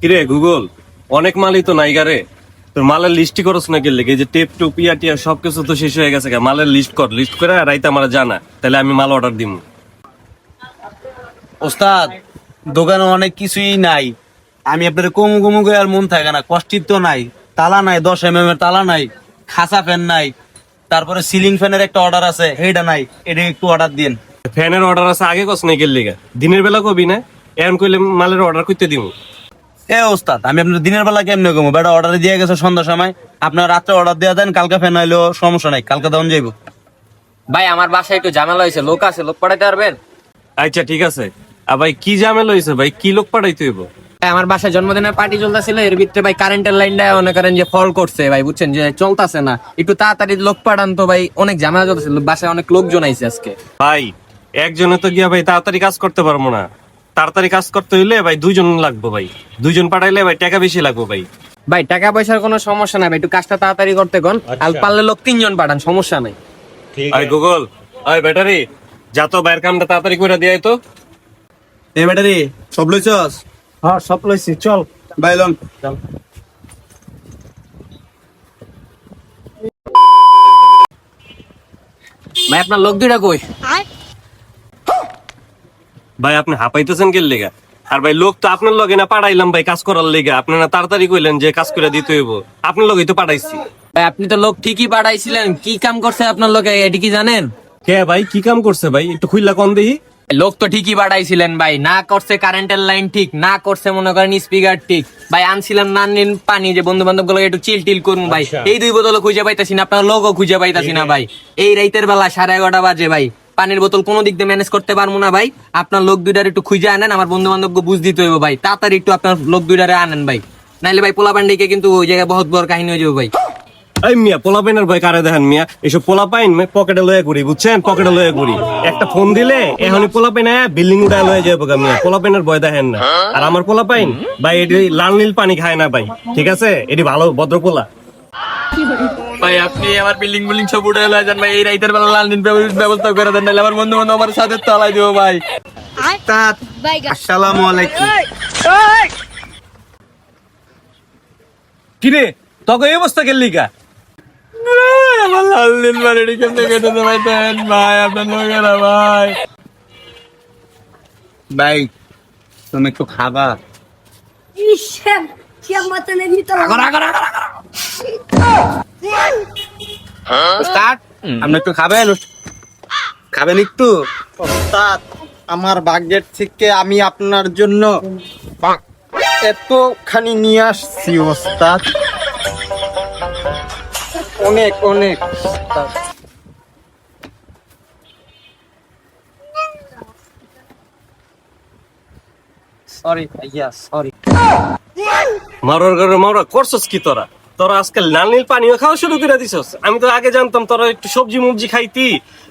কিরে গুগল অনেক মালই তো নাই রে। তোর মালের লিস্টই করছ না গেলে এই যে টেপ টুপ ইয়া টিয়া সবকিছু তো শেষ হয়ে গেছে গা। মালের লিস্ট কর লিস্ট করে রাইতে আমার জানা। তাহলে আমি মাল অর্ডার দিব ওস্তাদ দোকানে অনেক কিছুই নাই। আমি আপনার কমু কমু করে আর মন থাকে না। কষ্টিত্ব নাই। তালা নাই দশ এম এম এর তালা নাই খাসা ফ্যান নাই। তারপরে সিলিং ফ্যানের একটা অর্ডার আছে সেইটা নাই। এটা একটু অর্ডার দিন ফ্যানের অর্ডার আছে আগে কস নাই গেলে দিনের বেলা কবি না? এখন কইলে মালের অর্ডার করতে দিব এ ওস্তাদ আমি আপনার দিনের বেলা কেমনে কমু বেটা অর্ডার দিয়ে গেছে সন্ধ্যার সময়। আপনার রাত্রে অর্ডার দেওয়া দেন কালকে সমস্যা নাই কালকে দেওয়া যাইব। ভাই আমার বাসায় একটু ঝামেলা হয়েছে লোক আছে লোক পাঠাইতে পারবেন? আচ্ছা ঠিক আছে। আর ভাই কি ঝামেলা হয়েছে ভাই? কি লোক পাঠাইতে হইব? ভাই, আমার বাসায় জন্মদিনের পার্টি চলতেছিল এর ভিতরে ভাই কারেন্টের লাইনটা মনে করেন যে ফল করছে ভাই বুঝছেন? যে চলতেছে না। একটু তাড়াতাড়ি লোক পাঠান তো ভাই অনেক ঝামেলা চলতেছিল বাসায় অনেক লোকজন আইছে আজকে। ভাই একজনে তো গিয়া ভাই তাড়াতাড়ি কাজ করতে পারব না। তাড়াতাড়ি কাজ করতে হইলে ভাই দুইজন লাগবে ভাই। দুইজন পাঠাইলে ভাই টাকা বেশি লাগবে ভাই। ভাই টাকা পয়সার কোনো সমস্যা নাই ভাই একটু কাজটা তাড়াতাড়ি করতে কোন। আর পারলে লোক তিনজন পাঠান সমস্যা নাই। আই গুগল আই ব্যাটারি যা তো বাইরের কামটা তাড়াতাড়ি করে দিয়ে তো। এ ব্যাটারি সব লইছস? হ্যাঁ সব লইছি চল। বাইলন ভাই আপনার লোক দুইটা কই? ভাই আপনি হাঁপাইতেছেন কে লেগা? আর ভাই লোক তো আপনার লগে না পাঠাইলাম ভাই কাজ করার লেগা। না তাড়াতাড়ি কইলেন যে কাজ করে দিতে হইব। আপনার লগেই তো পাঠাইছি ভাই আপনি তো লোক ঠিকই পাঠাইছিলেন কি কাম করছে আপনার লোকে এটি কি জানেন? কে ভাই কি কাম করছে ভাই? একটু খুইলা কম দেখি। লোক তো ঠিকই পাঠাইছিলেন ভাই। না করছে কারেন্টের লাইন ঠিক না করছে মনে করেন স্পিকার ঠিক। ভাই আনছিলাম না নিন পানি যে বন্ধু বান্ধবগুলো একটু চিল টিল করুন ভাই। এই দুই বোতল খুঁজে পাইতাছি না আপনার লোকও খুঁজে পাইতাছি না ভাই। এই রাইতের বেলা সাড়ে এগারোটা বাজে ভাই। পানির বোতল কোনো দিক দিয়ে ম্যানেজ করতে পারব না ভাই। আপনার লোক দুইটার একটু খুঁজে আনেন আমার বন্ধু বান্ধবকে বুঝ দিতে হইব ভাই। তাড়াতাড়ি একটু আপনার লোক দুইটারে আনেন ভাই। নাইলে ভাই পোলা পান্ডিকে কিন্তু ওই জায়গায় বহুত বড় কাহিনী হয়ে যাবে ভাই। এই মিয়া পোলা পাইনের ভাই কারে দেখেন মিয়া? এসব পোলা পাইন পকেটে লয়ে করি বুঝছেন? পকেটে লয়ে করি একটা ফোন দিলে এখনই পোলা পাইন বিল্ডিং উঠায় লয়ে যাব গা মিয়া। পোলা পাইনের ভয় দেখেন না। আর আমার পোলা পাইন ভাই এটি লাল নীল পানি খায় না ভাই। ঠিক আছে? এটি ভালো ভদ্র পোলা। ভাই আপনি আমার বিল্ডিং বিল্ডিং সব উঠে লয়ে যান ভাই। এই রাইতের বেলা লাল দিন ব্যবস্থা করে দেন নাহলে আমার বন্ধু বান্ধব আমার সাথে তলাই দিব ভাই। আসসালামু আলাইকুম। কিরে তোকে এই অবস্থা গেল আমার কেমনে কেটে ভাই দেন ভাই আপনার লোকেরা ভাই। ভাই তুমি একটু খাবা. ওস্তাদ আপনি একটু খাবেন? খাবেন একটু? ওস্তাদ আমার থেকে আমি আপনার জন্য এতখানি নিয়ে আসছি ওস্তাদ। অনেক অনেক ওস্তাদ। সরি ভাইয়া সরি মারার ঘরে মারা করছস কি তোরা? তোরা আজকাল লাল নীল পানিও খাওয়া শুরু করে দিছস। আমি তো আগে জানতাম তোরা একটু সবজি মুবজি খাইতি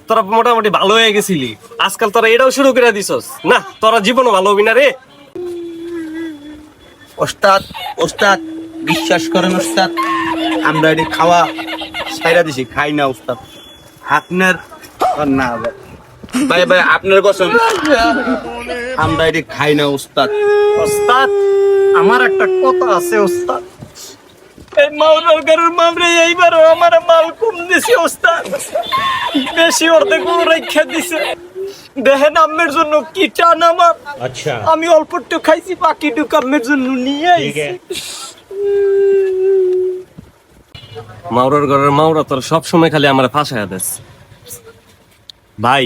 তোরা মোটামুটি ভালো হয়ে গেছিলি। আজকাল তোরা এটাও শুরু করে দিছস। না তোরা জীবনও ভালো হবি না রে। ওস্তাদ ওস্তাদ বিশ্বাস করেন ওস্তাদ আমরা এটি খাওয়া সাইরা দিছি খাই না ওস্তাদ। আপনার না ভাই। ভাই ভাই আপনার কসম আমরা এটি খাই না ওস্তাদ। ওস্তাদ আমার একটা কথা আছে ওস্তাদ। মাওলার মামরে আমার মাল কম দিছে ওস্তাদ। বেশি অর্ধেক রেখা দিছে। জন্য কি টান আমার। আচ্ছা। আমি অল্প একটু খাইছি বাকি টু কামের জন্য নিয়ে মাওরার ঘরের মাওরা তোর সবসময় খালি আমার ফাঁসা দেশ ভাই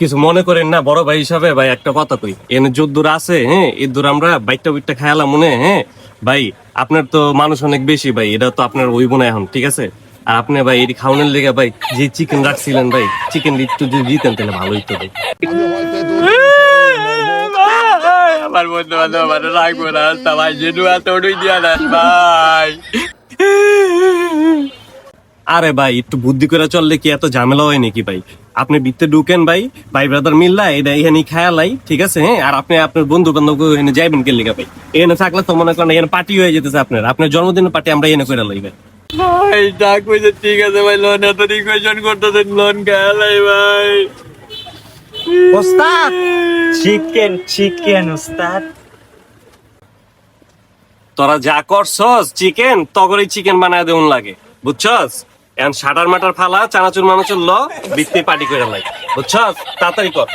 কিছু মনে করেন না বড় ভাই হিসাবে ভাই একটা কথা কই। এনে যদ্দুর আছে হ্যাঁ ইদ্দুর আমরা বাইটা বিটটা খায়ালাম মনে হ্যাঁ ভাই, আপনার তো মানুষ অনেক বেশি ভাই, এটা তো আপনার ওইব না এখন, ঠিক আছে? আর আপনি ভাই, এটি খাওয়ানোর লেগে ভাই, যে চিকেন রাখছিলেন ভাই চিকেন একটু যদি দিতেন তাহলে ভালো হইতো ভাই। আমার বন্ধু বান্ধব আমার রাখব না রাস্তা, ভাই জেনু এত দিয়া ভাই। আরে ভাই একটু বুদ্ধি করে চললে কি এত ঝামেলা হয় নাকি ভাই? আপনি বিত্তে ঢুকেন ভাই ভাই ব্রাদার মিল্লা এটা এখানে খেয়ালাই ঠিক আছে হ্যাঁ? আর আপনি আপনার বন্ধু বান্ধব এখানে যাইবেন কে লিগা ভাই? এখানে থাকলে তো মনে করেন এখানে পার্টি হয়ে যেতেছে আপনার। আপনার জন্মদিনের পার্টি আমরা এখানে করে লইবে ভাই। ডাক কইছে ঠিক আছে ভাই লোন এত রিকোয়েশন করতেছেন লোন খেয়ালাই ভাই। ওস্তাদ চিকেন চিকেন ওস্তাদ। তোরা যা করছস চিকেন তগরই চিকেন বানায় দেউন লাগে বুঝছস? এখন সাটার মাটার ফালা চানাচুর মানুষের ল বৃত্তি পার্টি করে লাগে। বুঝছ তাড়াতাড়ি কর।